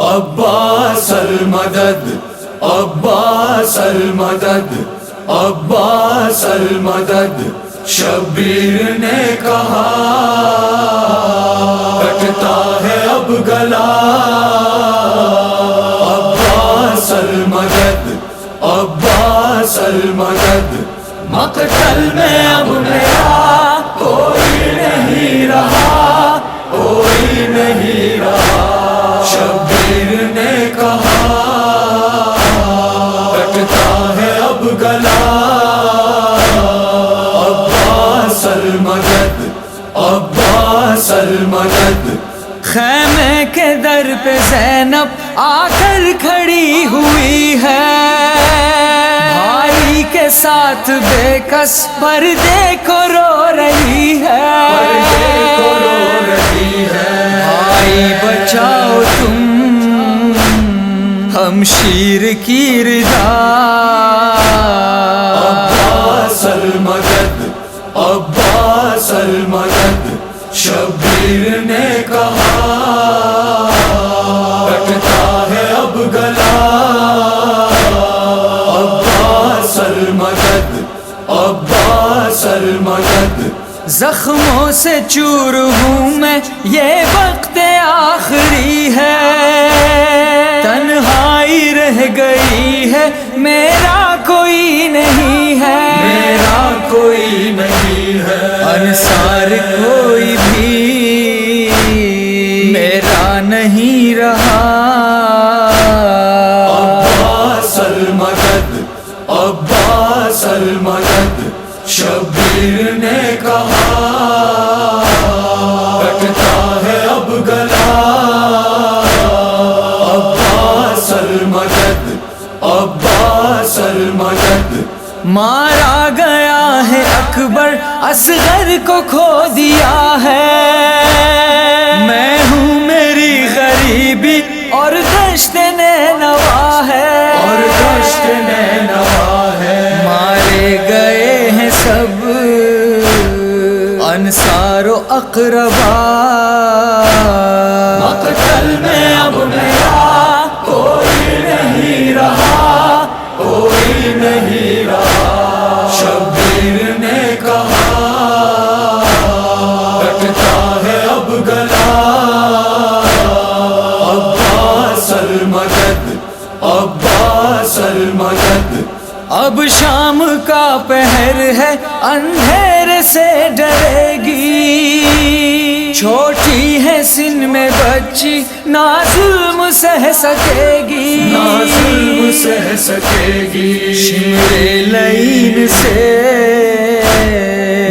عباس المدد عباس المدد عباس المدد، شبیر نے کہا کٹتا ہے اب گلا۔ عباس المدد عباس المدد، مقتل میں اب میرا عباس المدد عباس المدد خیمے کے در پہ زینب آ کر کھڑی ہوئی ہے۔ بھائی کے ساتھ بے کس پردے کو رو ہے۔ رہی ہے۔ بھائی بچاؤ تم ہم شیر کی رضا۔ المدد شبیر نے کہا کٹتا ہے اب گلا عباس المدد عباس المدد زخموں سے چور ہوں میں یہ وقت آخری ہے تنہائی رہ گئی ہے میرا کوئی نہیں انصار کوئی بھی میرا نہیں رہا۔ عباس المدد عباس المدد شبیر نے کہا کٹتا ہے اب گلا۔ عباس المدد عباس المدد۔ گیا ہے اکبر اصغر کو کھو دیا ہے۔ میں ہوں میری غریبی اور دشت نے نوا ہے۔ اور دشت نے نوا ہے۔ مارے گئے ہیں سب۔ انصار و اقربا۔ مقتل میں اب میرا پہر ہے اندھیرے سے ڈرے گی۔ چھوٹی ہے سن میں بچی نہ ظلم سہ سکے گی۔ نہ ظلم سہ سکے گی۔ شمرے لین سے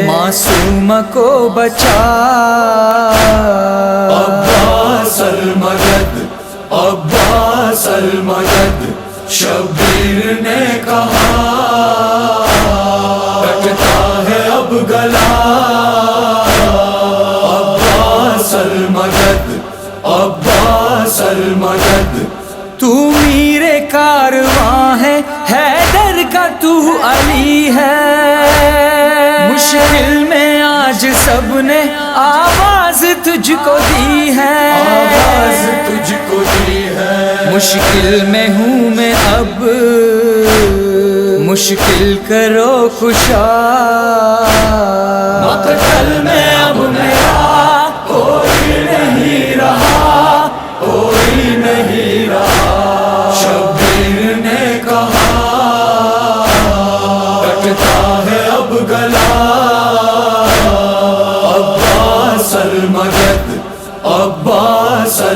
معصوم کو بچا۔ عباس المدد عباس المدد شبیر نے کہا عباس المدد تو میرے کارواں ہے حیدر کا تو علی ہے۔ مشکل میں آج سب نے آواز تجھ کو دی ہے۔ آواز تجھ کو دی ہے۔ مشکل میں ہوں میں اب۔ مشکل کرو خوشا۔ مقتل میں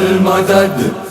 darmadağın